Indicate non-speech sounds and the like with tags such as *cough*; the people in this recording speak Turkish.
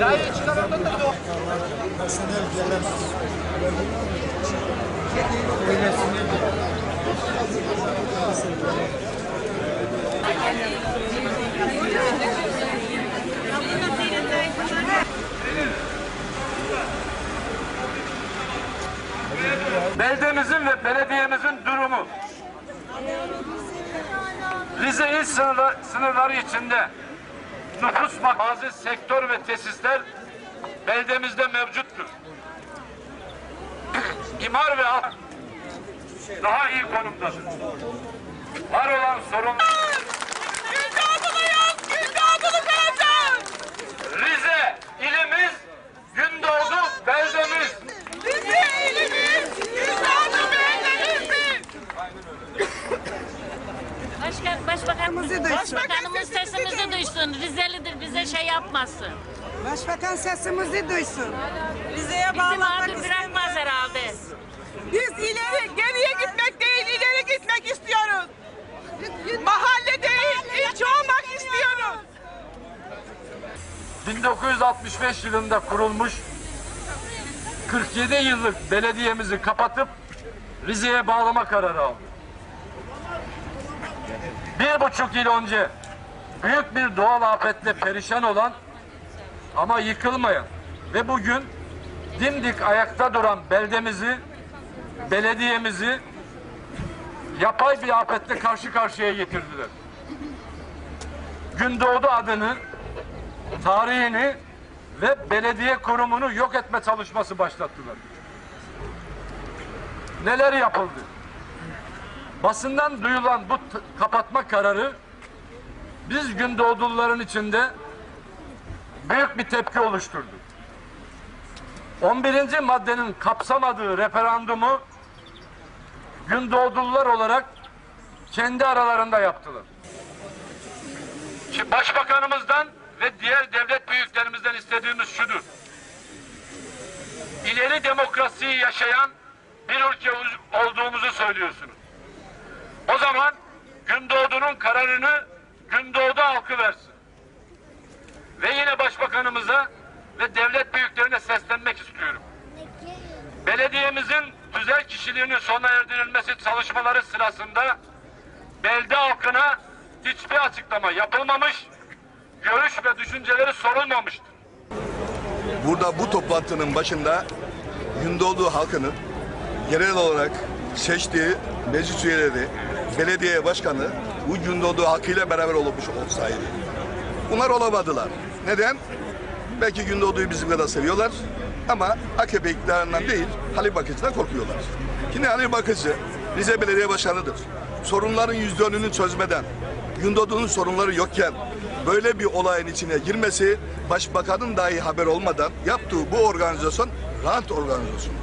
Daire Beldemizin ve belediyemizin durumu. Rize il sınırları içinde nüfus bak bazı sektör ve tesisler beldemizde mevcuttur. *clears throat* İmar ve daha iyi konumdadır. Var olan sorun Gündoğdu'nu yok, Gündoğdu'nu kalacağız. Rize ilimiz, Gündoğdu beldemiz. Rize ilimiz, Gündoğdu beldemizdir. Başkan, başbakanımız, duysun. başbakanımız sesimizi duysun. Rizelidir bize şey yapmasın. Başbakan sesimizi duysun. Rize'ye Bizi mağdur bırakmaz herhalde. Biz ileri, geriye gitmek değil, ileri gitmek istiyoruz. Mahalle değil, ilçe olmak istiyoruz. 1965 yılında kurulmuş 47 yıllık belediyemizi kapatıp Rize'ye bağlama kararı aldı. Bir buçuk yıl önce büyük bir doğal afetle perişan olan ama yıkılmayan ve bugün dimdik ayakta duran beldemizi, belediyemizi yapay bir afetle karşı karşıya getirdiler. Gündoğdu adını tarihini ve belediye kurumunu yok etme çalışması başlattılar. Neler yapıldı? Basından duyulan bu kapatma kararı biz Gündoğduluların içinde büyük bir tepki oluşturdu. 11. maddenin kapsamadığı referandumu Gündoğdulular olarak kendi aralarında yaptılar. Başbakanımızdan ve diğer devlet büyüklerimizden istediğimiz şudur. İleri demokrasiyi yaşayan bir ülke olduğumuzu söylüyorsunuz. O zaman Gündoğdu'nun kararını Gündoğdu halkı versin. Ve yine başbakanımıza ve devlet büyüklerine seslenmek istiyorum. Belediyemizin güzel kişiliğinin sona erdirilmesi çalışmaları sırasında belde halkına hiçbir açıklama yapılmamış, görüş ve düşünceleri sorulmamıştır. Burada bu toplantının başında Gündoğdu halkının yerel olarak seçtiği meclis üyeleri, belediye başkanı bu Gündoğdu halkıyla beraber olmuş olsaydı. Bunlar olamadılar. Neden? Belki Gündoğdu'yu bizim kadar seviyorlar ama AKP iktidarından değil Halil Bakıcı'dan korkuyorlar. Şimdi Halil Bakıcı Rize Belediye Başkanı'dır. Sorunların yüzde onunu çözmeden, Gündoğdu'nun sorunları yokken böyle bir olayın içine girmesi başbakanın dahi haber olmadan yaptığı bu organizasyon rant organizasyonu.